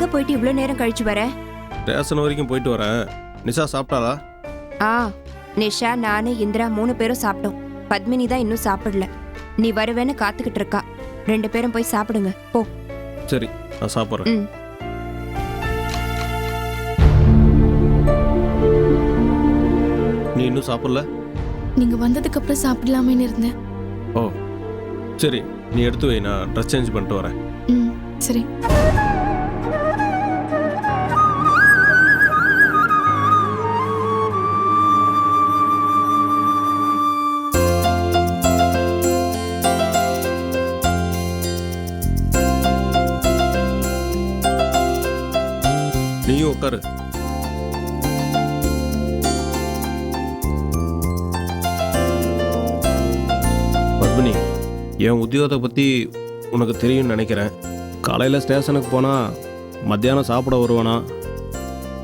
எங்க போயிட்டு இவ்ளோ நேரம் கழிச்சு வர? ஸ்டேஷன் வரைக்கும் போயிட்டு வரேன். நிஷா சாப்பிட்டாளா? ஆ நிஷா நானு இந்திரா மூணு பேரும் சாப்பிட்டோம். பத்மினி தான் இன்னும் சாப்பிடல. நீ வருவேன்னு காத்துக்கிட்டு இருக்கா. ரெண்டு பேரும் போய் சாப்பிடுங்க. போ. சரி நான் சாப்பிட்றேன். ம். நீ இன்னும் சாப்பிடல? நீங்க வந்ததுக்கு அப்புறம் சாப்பிடலாமேன்னு இருந்தேன். ஓ சரி நீ எடுத்து வை நான் ட்ரெஸ் சேஞ்ச் பண்ணிட்டு வரேன். ம் சரி. உட்காரு. பத்மினி என் உத்தியோகத்தை பற்றி உனக்கு தெரியும்னு நினைக்கிறேன். காலையில் ஸ்டேஷனுக்கு போனால் மத்தியானம் சாப்பிட வருவேனா?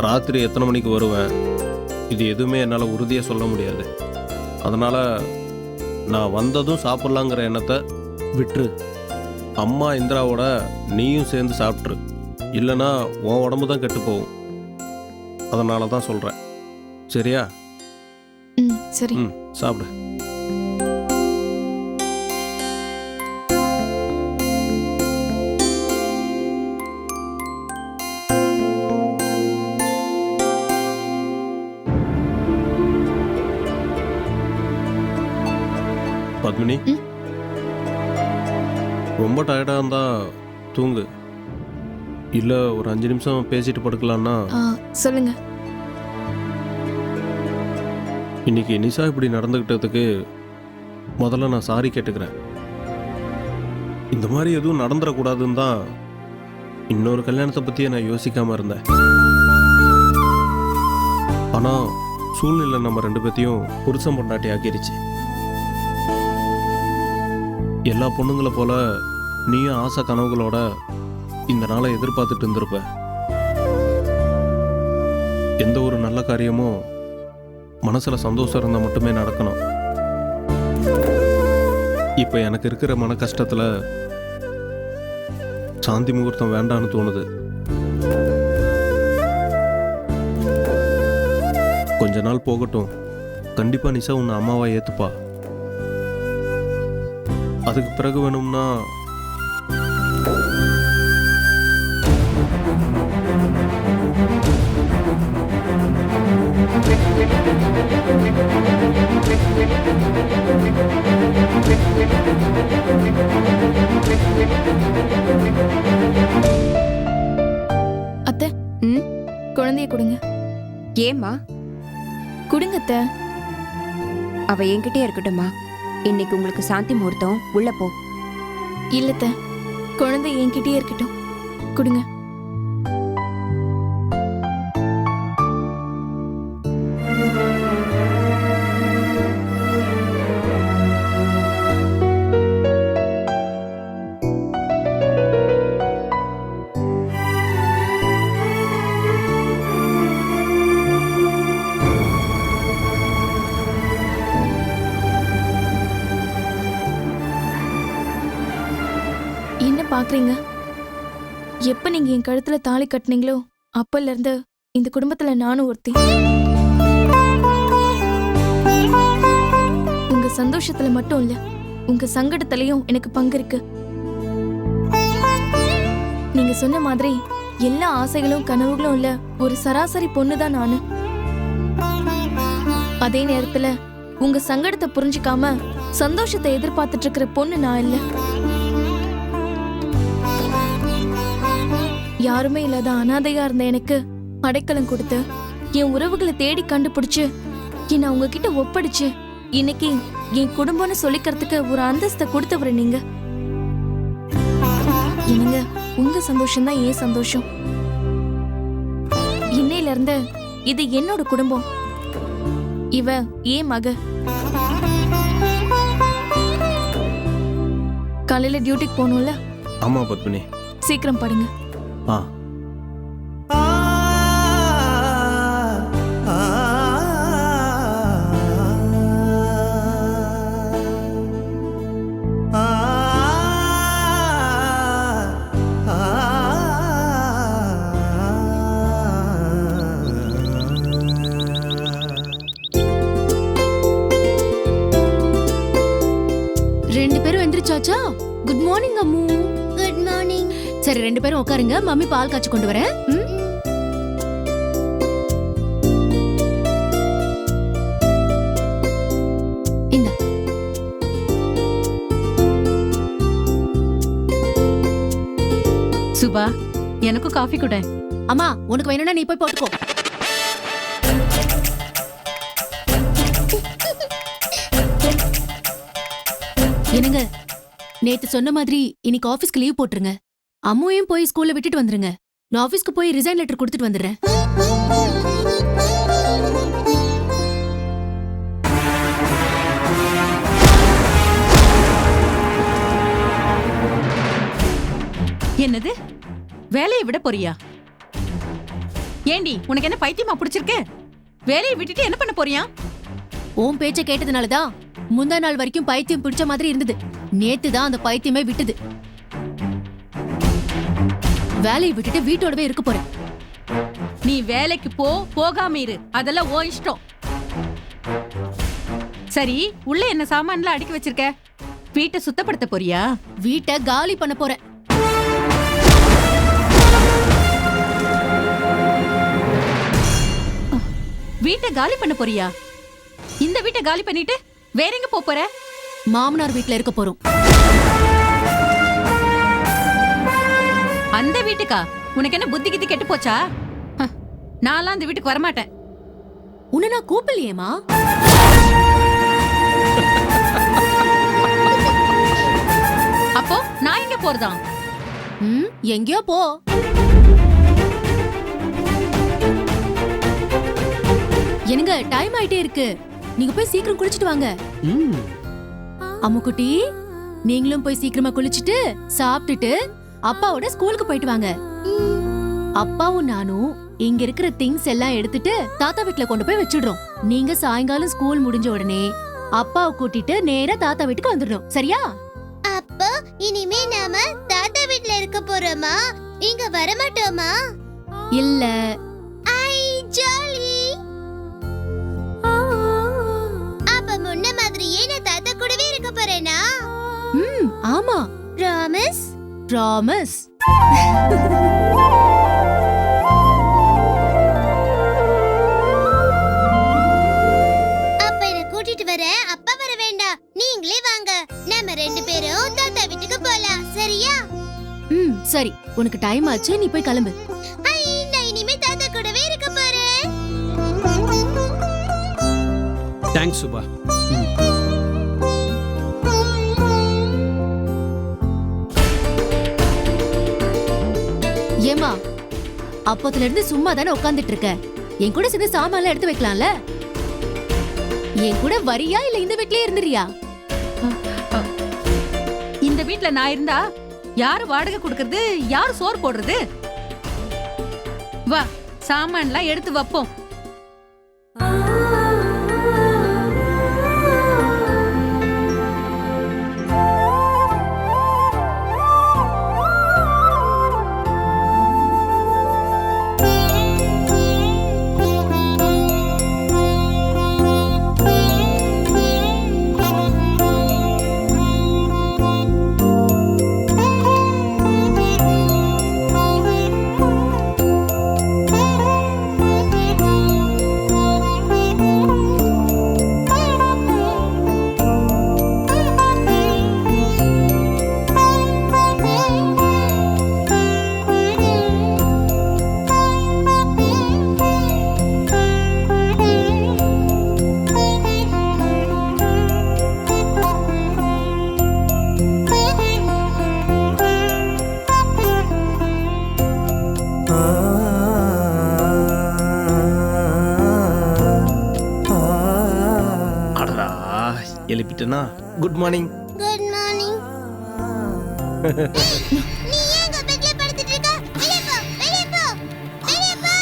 ராத்திரி எத்தனை மணிக்கு வருவேன்? இது எதுவுமே என்னால் உறுதியாக சொல்ல முடியாது. அதனால் நான் வந்ததும் சாப்பிட்லாங்கிற எண்ணத்தை விட்டுரு. அம்மா இந்திராவோட நீயும் சேர்ந்து சாப்பிட்ரு இல்லைன்னா உன் உடம்பு தான் கெட்டு போகும். அதனால தான் சொல்கிறேன் சரியா? ம் சரி. ம் சாப்பிடு. பத்மினி. ரொம்ப டயர்டாக இருந்தா தூங்கு. இல்லை ஒரு அஞ்சு நிமிஷம் பேசிட்டு படுக்கலான்னா ஆ சொல்லுங்க. இன்னைக்கு நிஷா இப்படி நடந்துக்கிட்டதுக்கு முதல்ல நான் சாரி கேட்டுக்கிறேன். இந்த மாதிரி எதுவும் நடந்துடக்கூடாதுன்னு தான் இன்னொரு கல்யாணத்தை பற்றியே நான் யோசிக்காம இருந்தேன். ஆனால் சூழ்நிலை நம்ம ரெண்டு பேத்தையும் புருஷன் பொண்டாட்டி ஆக்கிருச்சு. எல்லா பொண்ணுங்களை போல நீயும் ஆசை கனவுகளோட இந்த நாளை எதிர்பார்த்துட்டு இருந்திருப்ப. எந்த ஒரு நல்ல காரியமும் மனசில் சந்தோஷம் இருந்தால் மட்டுமே நடக்கணும். இப்போ எனக்கு இருக்கிற மன கஷ்டத்தில் சாந்தி முகூர்த்தம் வேண்டான்னு தோணுது. கொஞ்ச நாள் போகட்டும். கண்டிப்பாக நிஷா உன்னை அம்மாவாக ஏற்றுப்பா அதுக்கு பிறகு வேணும்னா அத்தை ம்? குழந்தைய கொடுங்க. ஏம்மா? கொடுங்க அத்தை. அவ என்கிட்டயே இருக்கட்டும்மா. இன்னைக்கு உங்களுக்கு சாந்தி முகூர்த்தம். உள்ள போ. இல்ல அத்தை. குழந்தை என்கிட்டயே இருக்கட்டும். கொடுங்க. நீங்க என் கழுத்துல தாலி கட்டுனீங்களோ அப்பல இருந்து இந்த குடும்பத்துல நானும் ஒருத்தி. உங்க சந்தோஷத்துல மட்டும் இல்ல உங்க சங்கடத்திலையும் எனக்கு பங்கு இருக்கு. நீங்க சொன்ன மாதிரி எல்லா ஆசைகளும் கனவுகளும் இல்ல ஒரு சராசரி பொண்ணுதான் நானு. அதே நேரத்துல உங்க சங்கடத்தை புரிஞ்சுக்காம சந்தோஷத்தை எதிர்பார்த்துட்டு இருக்கிற பொண்ணு நான் இல்லை. யாருமே இல்லாத அனாதையா இருந்த எனக்கு அடைக்கலம் கொடுத்து என் உறவுகளை தேடி கண்டுபிடிச்சு என்னை அவங்க கிட்ட ஒப்படைச்சு இன்னைக்கு என் குடும்பம்னு சொல்லிக்கிறதுக்கு ஒரு அந்தஸ்தை கொடுத்தவரு நீங்க. என்னங்க உங்க சந்தோஷம் தான் ஏன் சந்தோஷம். இன்னையில இருந்து இது என்னோட குடும்பம். இவ ஏன் மக. காலையில டியூட்டிக்கு போகணும்ல? ஆமா பத்மினி. சீக்கிரம் படுங்க. ரெண்டு பேரும் எந்திரிச்சாச்சா good morning Ammu good morning சரி ரெண்டு பேரும் உட்காருங்க. மம்மி பால் காய்ச்சி கொண்டு வரேன். ம்? இந்தா. சுபா எனக்கும் காஃபி கொடு. அம்மா உனக்கு வேணும்னா நீ போய் போட்டுக்கோ. என்னங்க? நேத்து சொன்ன மாதிரி இன்னைக்கு ஆபீஸ்க்கு லீவ் போட்டுருங்க. அம்முவையும் போய் ஸ்கூல்ல விட்டுட்டு வந்துருங்க. நான் ஆபீஸ்க்கு போய் ரிசைன் லெட்டர் கொடுத்துட்டு வந்துடுறேன். என்னது? வேலையை விட போறியா? ஏண்டி உனக்கு என்ன பைத்தியமா பிடிச்சிருக்கு? வேலையை விட்டுட்டு என்ன பண்ண போறியா? உன் பேச்ச கேட்டதுனாலதான் முந்தா நாள் வரைக்கும் பைத்தியம் பிடிச்ச மாதிரி இருந்தது. நேத்து தான் அந்த பைத்தியமே விட்டுது. வேலையை விட்டுட்டு வீட்டோடவே இருக்க போறேன். நீ வேலைக்கு போ போகாம இரு. அதெல்லாம் ஓ இஷ்டம். சரி உள்ள என்ன சாமான்லாம் அடுக்கி வச்சிருக்க? வீட்டை சுத்தப்படுத்த போறியா? வீட்டை காலி பண்ண போறேன். வீட்டை காலி பண்ண போறியா? இந்த வீட்டை காலி பண்ணிட்டு வேற எங்க போப் போற? மாமனார் வீட்ல இருக்க போறோம். அந்த வீட்டுக்கா? உனக்கு என்ன புத்தி கித்தி கெட்டு போச்சா? ஹ, நான்லாம் அந்த வீட்டுக்கு வரமாட்டேன். உன்னை நான் கூப்பிடலையேமா அப்போ நான் எங்க போறதாம் ம் எங்கேயோ போ. என்னங்க டைம் ஆயிட்டே இருக்கு. நீங்க போய் சீக்கிரம் குளிச்சிட்டு வாங்க. அம்முக்குட்டி நீங்களும் போய் சீக்கிரமா குளிச்சிட்டு சாப்பிட்டுட்டு அப்பாவோட ஸ்கூலுக்கு போயிட்டு வாங்க. அப்பாவும் நானும் இங்க இருக்கிற திங்ஸ் எல்லாம் எடுத்துட்டு தாத்தா வீட்ல கொண்டு போய் வச்சிடுறோம். நீங்க சாயங்காலம் ஸ்கூல் முடிஞ்ச உடனே அப்பாவை கூட்டிட்டு நேரா தாத்தா வீட்டுக்கு வந்துடணும். சரியா? அப்போ இனிமே நாம தாத்தா வீட்ல இருக்க போறோமா? இங்க வர மாட்டோமா இல்ல போறேனா ம் ஆமா. ப்ராமிஸ் ப்ராமிஸ் அப்ப என்ன கூட்டிட்டு வர. அப்பா வர வேண்டாம். நீங்களே வாங்க. நாம ரெண்டு பேரும் தாத்தா வீட்டுக்கு போலாம். சரியா? ம் சரி. உனக்கு டைம் ஆச்சு. நீ போய் கிளம்பு. ஐ நான் இனிமே தாத்தா கூடவே இருக்க போறேன். தேங்க்ஸ் சுபா அப்போத்துல இருந்து சும்மா தானே உட்காந்துட்டு இருக்க என் கூட சேர்ந்து சாமான்லாம் எடுத்து வைக்கலாம்ல? என் கூட வரியா இல்ல இந்த வீட்லயே இருந்துறியா? இந்த வீட்ல நான் இருந்தா யாரு வாடகை கொடுக்கறது யாரு சோறு போடுறது? வா சாமான்லாம் எடுத்து வைப்போம். குட் மார்னிங் குட் மார்னிங் நீ ஏன் உங்க பெட்ல படுத்துட்டு இருக்க? வெளிய போ வெளிய போ வெளிய போ.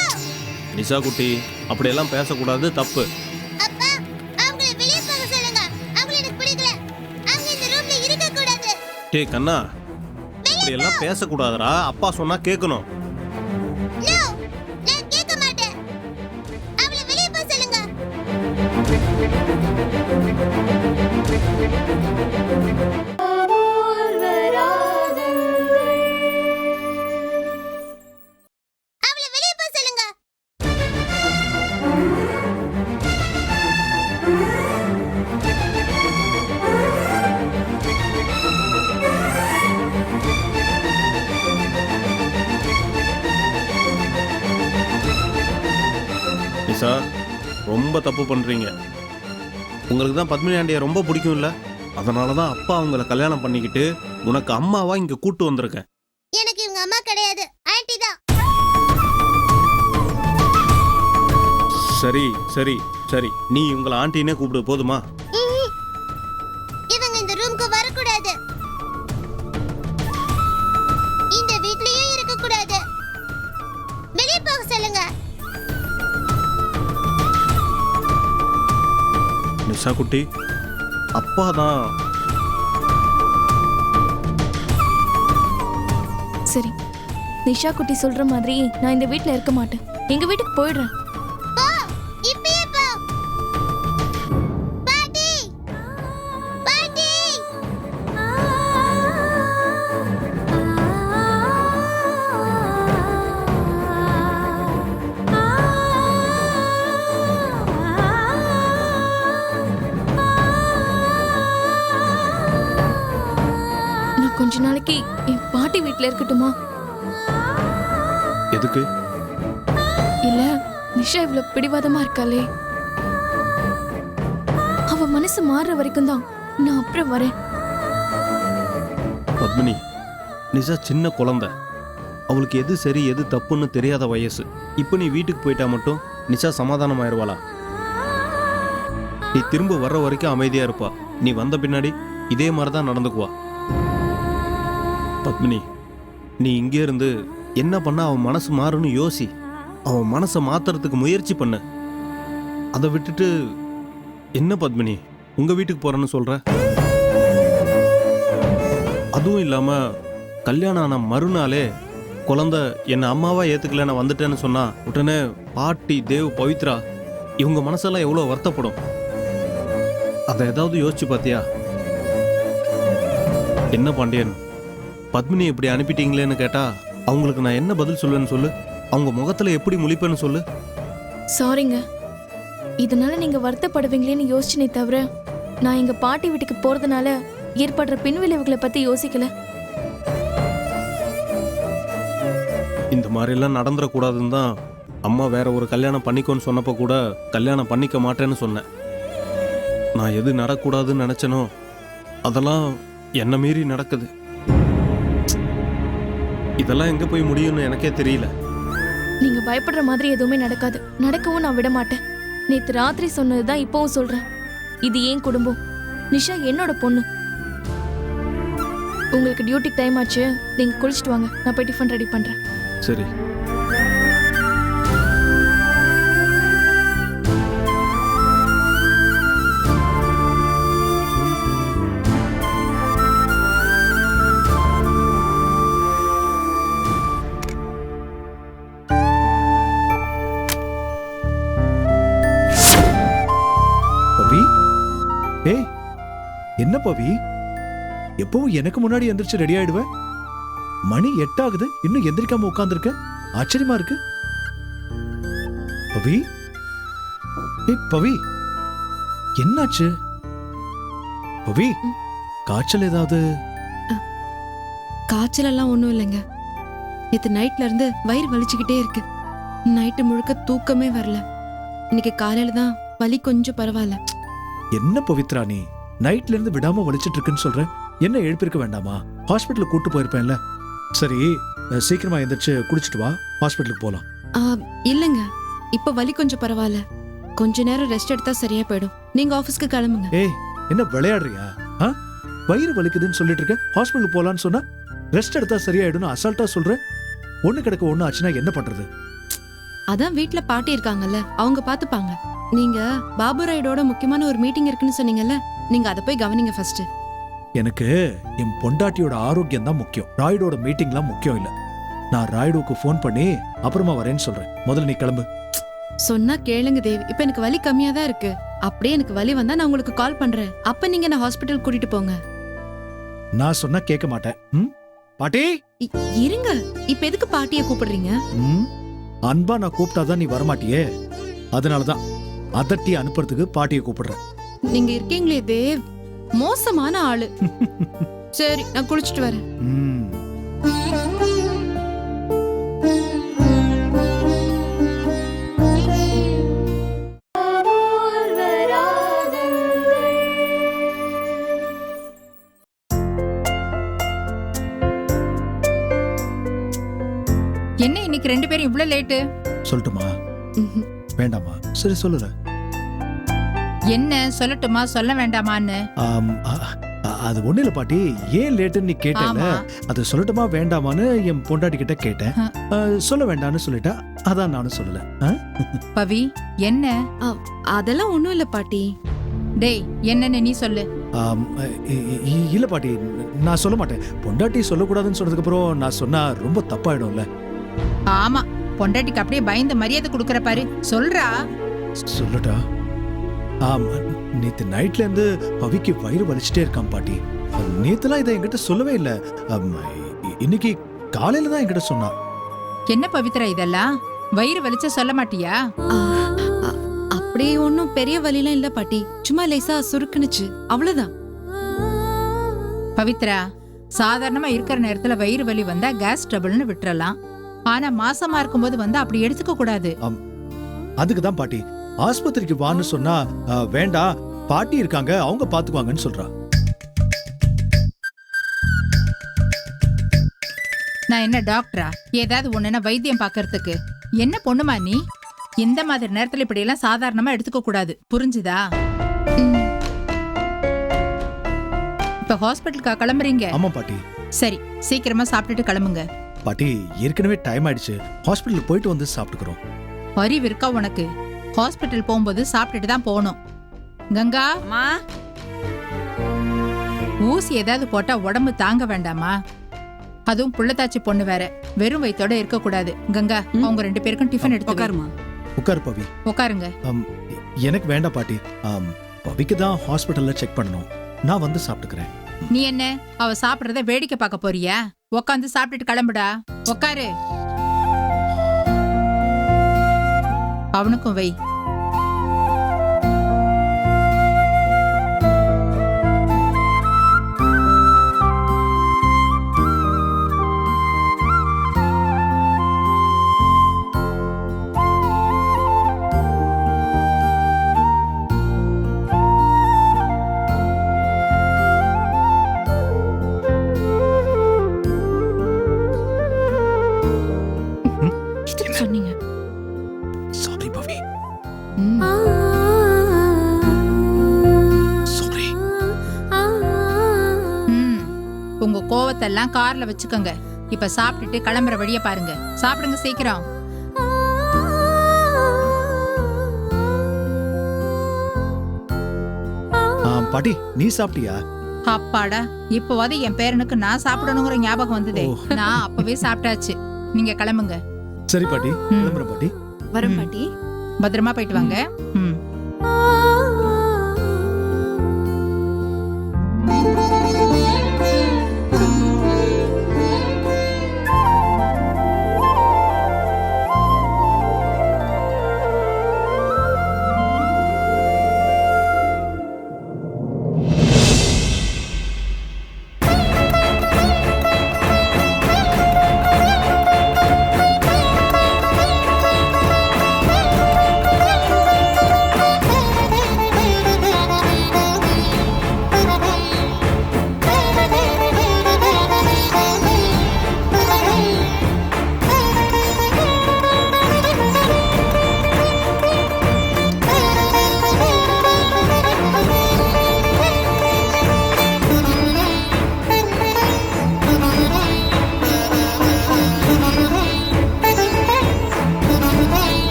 நிசா குட்டி அப்படியெல்லாம் பேசக்கூடாது தப்பு. அப்பா அவங்கள வெளிய போக சொல்லுங்க. அவங்கள எனக்கு பிடிக்கல. அவங்க இந்த ரூம்ல இருக்க கூடாது டேய் கண்ணா அப்படியெல்லாம் பேசக்கூடாதுடா. அப்பா சொன்னா கேட்கணும் தப்பு பண்ணுறீங்க உங்களுக்கு தான் பத்மினி ஆண்டியை ரொம்ப பிடிக்கும்ல? அதனால தான் அப்பா அவங்கள கல்யாணம் பண்ணிக்கிட்டு உனக்கு அம்மாவா இங்கே கூட்டு வந்திருக்கேன். எனக்கு இவங்க அம்மா கிடையாது. ஆன்ட்டி தான். சரி சரி சரி. நீ உங்களை ஆண்டினே கூப்பிடு போதுமா? நிஷா குட்டி. அப்பா தான் சரி நிஷா குட்டி சொல்ற மாதிரி நான் இந்த வீட்டில் இருக்க மாட்டேன். எங்க வீட்டுக்கு போயிடுறேன். கொஞ்ச நாளைக்கு என் பாட்டி வீட்ல இருக்கட்டுமா? எதுக்கு? இல்ல நிஷா இவ்வளவு பிடிவாதமா இருக்காளே. அவ மனசு மாறுற வரைக்கும் தான் நான் அப்புறம் வரேன். பத்மினி நிஷா சின்ன குழந்தை. அவளுக்கு எது சரி எது தப்புன்னு தெரியாத வயசு. இப்போ நீ வீட்டுக்கு போயிட்டா மட்டும் நிஷா சமாதானம் ஆயிடுவாளா நீ திரும்ப வர்ற வரைக்கும் அமைதியா இருப்பா. நீ வந்த பின்னாடி இதே மாதிரி தான் நடந்துக்குவா. பத்மினி. நீ இங்கே இருந்து என்ன பண்ண அவன் மனசு மாறுன்னு யோசி. அவன் மனசை மாத்துறதுக்கு முயற்சி பண்ண. அதை விட்டுட்டு என்ன பத்மினி உங்க வீட்டுக்கு போறேன்னு சொல்ற? அதுவும் இல்லாம கல்யாணம் ஆன மறுநாளே குழந்த என்னை அம்மாவா ஏற்றுக்கல நான் வந்துட்டேன்னு சொன்னா உடனே பாட்டி தேவ் பவித்ரா இவங்க மனசெல்லாம் எவ்வளோ வருத்தப்படும். அதை ஏதாவது யோசிச்சு பார்த்தியா என்ன பாண்டியன்? பத்மினி இப்படி அனுப்பிட்டீங்களேன்னு கேட்டா அவங்களுக்கு நான் என்ன பதில் சொல்லுவேன்னு சொல்லு? அவங்க முகத்துல எப்படி முழிப்பேன்னு சொல்லு? சாரிங்க இதனால நீங்க வருத்தப்படுவீங்களேன்னு யோசிச்சனே தவிர நான் எங்க பாட்டி வீட்டுக்கு போறதுனால ஏற்படுற பின்விளைவுகளை பத்தி யோசிக்கல. இந்த மாதிரிலாம் நடந்துடக்கூடாதுன்னு தான் அம்மா வேற ஒரு கல்யாணம் பண்ணிக்கோன்னு சொன்னப்போ கூட கல்யாணம் பண்ணிக்க மாட்டேன்னு சொன்னேன். நான் எது நடக்கூடாதுன்னு நினச்சனோ அதெல்லாம் என்ன மீறி நடக்குது. இதெல்லாம் எங்கே போய் முடியும்னு எனக்கே தெரியல. நீங்க பயப்படுற மாதிரி எதுவுமே நடக்காது. நடக்கவும் நான் விட மாட்டேன் நேத்து ராத்திரி சொன்னதுதான் இப்பவும் சொல்றேன். இது ஏன் குடும்பம்? நிஷா என்னோட பொண்ணு. உங்களுக்கு டியூட்டிக்கு டைம் ஆச்சு. நீங்க குளிச்சிட்டு வாங்க. நான் போய் டிஃபன் ரெடி பண்றேன். சரி. என்ன பவி? எப்பவும் எனக்கு முன்னாடி எந்திரிச்சு ரெடி ஆயிடுவ? மணி எட்டாகுது இன்னும் எந்திரிக்காம உட்கார்ந்திருக்க? ஆச்சரியமா இருக்கு. பவி? பவி! என்னாச்சு? பவி காய்ச்சல் ஏதாவது? காய்ச்சல் எல்லாம் ஒன்றும் இல்லைங்க. நேற்று நைட்ல இருந்து வயிறு வலிச்சுக்கிட்டே இருக்கு. நைட்டு முழுக்க தூக்கமே வரல. இன்னைக்கு காலையில தான் வலி கொஞ்சம் பரவாயில்ல. என்ன பவித்ரா நீ? நைட்ல இருந்து விடாம வலிச்சிட்டு இருக்குன்னு சொல்ற என்ன எழுப்பியிருக்க வேண்டாமா? ஹாஸ்பிட்டலுக்கு கூட்டு போயிருப்பேன்ல. சரி சீக்கிரமா எந்திரிச்சு குடிச்சிட்டு வா. ஹாஸ்பிட்டலுக்கு போலாம். இல்லைங்க. இப்ப வலி கொஞ்சம் பரவாயில்ல. கொஞ்ச நேரம் ரெஸ்ட் எடுத்தா சரியா போயிடும். நீங்க ஆபீஸ்க்கு கிளம்புங்க. ஏய் என்ன விளையாடுறியா? வயிறு வலிக்குதுன்னு சொல்லிட்டு இருக்க. ஹாஸ்பிட்டலுக்கு போலான்னு சொன்னா ரெஸ்ட் எடுத்தா சரியாயிடும்னு அசால்ட்டா சொல்ற ஒண்ணு கிடக்க ஒண்ணு ஆச்சுன்னா என்ன பண்றது? அதான் வீட்ல பாட்டி இருக்காங்கல்ல அவங்க பாத்துப்பாங்க நீங்க பாபு ராய்டோட முக்கியமான ஒரு மீட்டிங் இருக்குன்னு சொன்னீங்கல்ல நீங்க அதை போய் கவனிங்க ஃபர்ஸ்ட் எனக்கு என் பொண்டாட்டியோட ஆரோக்கியம் தான் முக்கியம். ராய்டோட மீட்டிங்லாம் முக்கியம் இல்ல. நான் ராய்டுவுக்கு ஃபோன் பண்ணி அப்புறமா வரேன்னு சொல்றேன். முதல்ல நீ கிளம்பு. சொன்னா கேளுங்க தேவ். இப்ப எனக்கு வலி கம்மியா தான் இருக்கு. அப்படியே எனக்கு வலி வந்தா நான் உங்களுக்கு கால் பண்றேன். அப்ப நீங்க என்ன ஹாஸ்பிட்டல் கூட்டிட்டு போங்க. நான் சொன்னா கேட்க மாட்டேன். ம்? பாட்டி? இ- இருங்க. இப்ப எதுக்கு பாட்டிய கூப்பிடுறீங்க? ம்? அன்பா நான் கூப்பிட்டாதான் நீ வரமாட்டியே. அதனாலதான். அதட்டி அனுப்புறதுக்கு பாட்டியை கூப்பிடுறேன். நீங்க இருக்கீங்களே தேவ். மோசமான ஆளு. சரி நான் குளிச்சிட்டு வரேன். என்ன இன்னைக்கு ரெண்டு பேரும் இவ்வளவு லேட்டு? சொல்லட்டுமா? வேண்டாமா? சரி சொல்லுறேன். என்ன சொல்லட்டுமா? சொல்ல வேண்டாமான்னு? அது ஒண்ணு இல்ல பாட்டி. ஏன் லேட்டுன்னு நீ கேட்டல அது சொல்லட்டுமா வேண்டாமான்னு என் பொண்டாட்டி கிட்ட கேட்டேன். சொல்ல வேண்டாம்னு சொல்லிட்டா அதான் நானும் சொல்லல. ஆ? பவி என்ன? அதெல்லாம் ஒண்ணும் இல்ல பாட்டி. டேய் என்னன்னு நீ சொல்லு. இல்ல பாட்டி நான் சொல்ல மாட்டேன். பொண்டாட்டி சொல்லக்கூடாதுன்னு சொன்னதுக்கு அப்புறம் நான் சொன்னா ரொம்ப தப்பாயிடும்ல. ஆமா பொண்டாட்டிக்கு அப்படியே பயந்து மரியாதை கொடுக்கற பாரு. சொல்றா. சொல்லட்டா? ஆம் நேத்து நைட்ல இருந்து பவிக்கு வயிறு வலிச்சுட்டே இருக்கான் பாட்டி. நேத்துலாம் இதை என்கிட்ட சொல்லவே இல்ல. இன்னைக்கு காலையில தான் என்கிட்ட சொன்னான் என்ன பவித்ரா இதெல்லாம்? வயிறு வலிச்ச சொல்ல மாட்டியா? அப்படியே ஒன்றும் பெரிய வலிலாம் இல்ல பாட்டி. சும்மா லேசா சுருக்குனுச்சு. அவ்வளவுதான். பவித்ரா சாதாரணமா இருக்கிற நேரத்துல வயிறு வலி வந்தா கேஸ் ட்ரபிள்னு விட்டுறலாம். ஆனா மாசமா இருக்கும்போது வந்து அப்படி எடுத்துக்க கூடாது. அதுக்கு தான் பாட்டி. ஆஸ்பத்திரிக்கு வான்னு சொன்னா வேண்டாம் பாட்டி இருக்காங்க அவங்க பாத்துக்குவாங்கன்னு சொல்றா. நான் என்ன டாக்டரா? ஏதாவது ஒண்ணுனா வைத்தியம் பார்க்கறதுக்கு என்ன பொண்ணுமா நீ? இந்த மாதிரி நேரத்துல இப்படி எல்லாம் சாதாரணமா எடுத்துக்க கூடாது. புரிஞ்சுதா? இப்ப ஹாஸ்பிட்டலுக்கா கிளம்புறீங்க? ஆமா பாட்டி. சரி சீக்கிரமா சாப்பிட்டுட்டு கிளம்புங்க. பாட்டி ஏற்கனவே டைம் ஆயிடுச்சு. ஹாஸ்பிட்டல் போயிட்டு வந்து சாப்பிட்டுக்கிறோம். அறிவு இருக்கா உனக்கு? ஹாஸ்பிட்டல் போகும்போது சாப்பிட்டுட்டு தான் போகணும். கங்கா? ஊசி ஏதாவது போட்டா உடம்பு தாங்க வேண்டாமா? அதுவும் புள்ளத்தாச்சி பொண்ணு வேற. வெறும் வயித்தோட இருக்க கூடாது கங்கா அவங்க ரெண்டு பேருக்கும் டிஃபன் எடுத்து வை. உட்காருமா உட்காரு பவி. உட்காருங்க எ- எனக்கு வேண்டாம் பாட்டி. ஆம், பவிக்கு தான் ஹாஸ்பிட்டல்ல செக் பண்ணணும். நான் வந்து சாப்பிட்டுக்கிறேன். நீ என்ன? அவ சாப்பிடுறத வேடிக்கை பார்க்க போறியா? உட்காந்து சாப்பிட்டுட்டு கிளம்புடா. உட்காரு அவனுக்கும் வை. கோவத்தெல்லாம் கார்ல வச்சுக்கோங்க. இப்ப சாப்பிட்டுட்டு கிளம்புற வழிய பாருங்க. சாப்பிடுங்க சீக்கிரம். பாட்டி நீ சாப்பிட்டியா? அப்பாடா இப்போவாது என் பேரனுக்கு நான் சாப்பிடணுங்கிற ஞாபகம் வந்ததே. நான் அப்பவே சாப்பிட்டாச்சு. நீங்க கிளம்புங்க. சரி பாட்டி. ம். கிளம்புறேன் பாட்டி. வரேன் ம். பாட்டி. பத்திரமா போயிட்டு வாங்க. ம்.